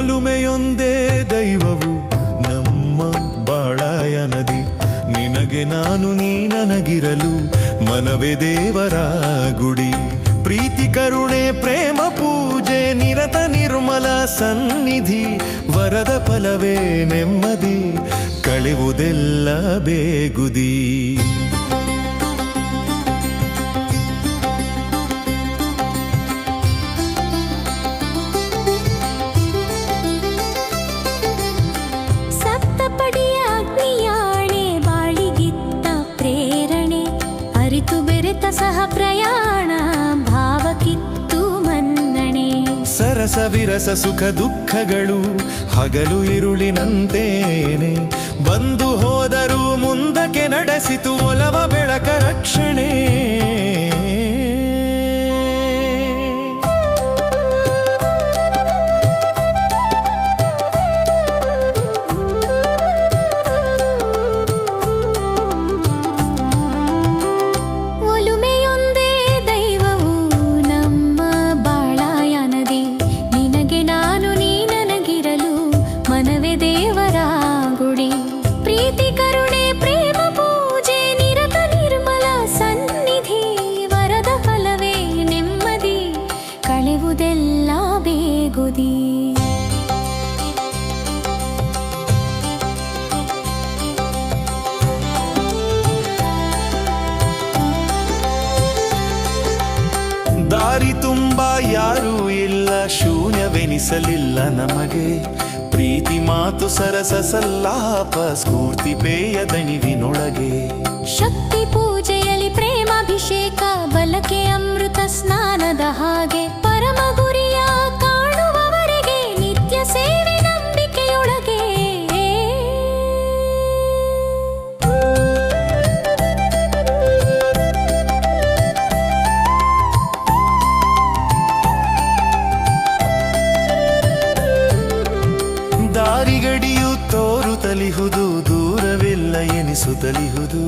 ಒಲುಮೆಯೊಂದೇ ದೈವವು ನಮ್ಮ ಬಾಳಾಯ ನದಿ ನಿನಗೆ ನಾನು, ನೀ ನನಗಿರಲು ಮನವೇ ದೇವರ ಗುಡಿ ಪ್ರೀತಿ, ಕರುಣೆ, ಪ್ರೇಮ, ಪೂಜೆ, ನಿರತ, ನಿರ್ಮಲ ಸನ್ನಿಧಿ, ವರದ ಫಲವೇ ನೆಮ್ಮದಿ, ಕಳೆವುದೆಲ್ಲ ಬೇಗುದಿ. ಸಹ ಪ್ರಯಾಣ ಭಾವಕ್ಕಿತ್ತು ಮನ್ನಣೆ. ಸರಸ ವಿರಸ ಸುಖ ದುಃಖಗಳು ಹಗಲು ಇರುಳಿನಂತೇನೆ. ಬಂದು ಹೋದರೂ ಮುಂದಕ್ಕೆ ನಡೆಸಿತು ಒಲವ ದೇವರ ಗುಡಿ. ಪ್ರೀತಿ, ಕರುಣೆ, ಪ್ರೇಮ, ಪೂಜೆ, ನಿರತ, ನಿರ್ಮಲ ಸನ್ನಿಧಿ. ವರದ ಫಲವೇ ನೆಮ್ಮದಿ, ಕಳೆವುದೆಲ್ಲ ಬೇಗುದಿ. ದಾರಿ ತುಂಬ ಯಾರೂ ಇಲ್ಲ, ಶೂನ್ಯವೆನಿಸಲಿಲ್ಲ ನಮಗೆ. ಪ್ರೀತಿ ಮಾತು ಸರಸ ಸಲ್ಲಾಪ ಸ್ಫೂರ್ತಿ ಪೇಯ ದಣಿವಿನೊಳಗೆ. ಶಕ್ತಿ ಪೂಜೆಯಲ್ಲಿ ಪ್ರೇಮಾಭಿಷೇಕ ಬಲಕೆ ಅಮೃತ ಸ್ನಾನದ ಹಾಗೆ. ಎನಿಸುತ್ತಲಿಹುದು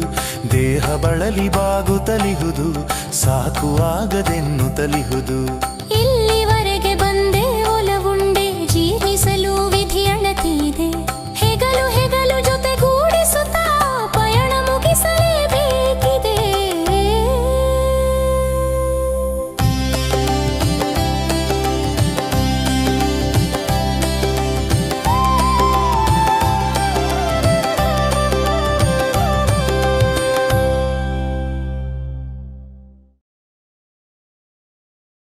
ದೇಹ ಬಳಲಿ ಬಾಗುತ್ತಲಿಹುದು ಸಾಕುವಾಗದೆನ್ನು ತಲಿಹುದು. ಇಲ್ಲಿವರೆಗೆ ಬಂದೆ ಒಲವುಂಡೆ ಜೀವಿಸಲು ವಿಧಿಯಳತಿದೆ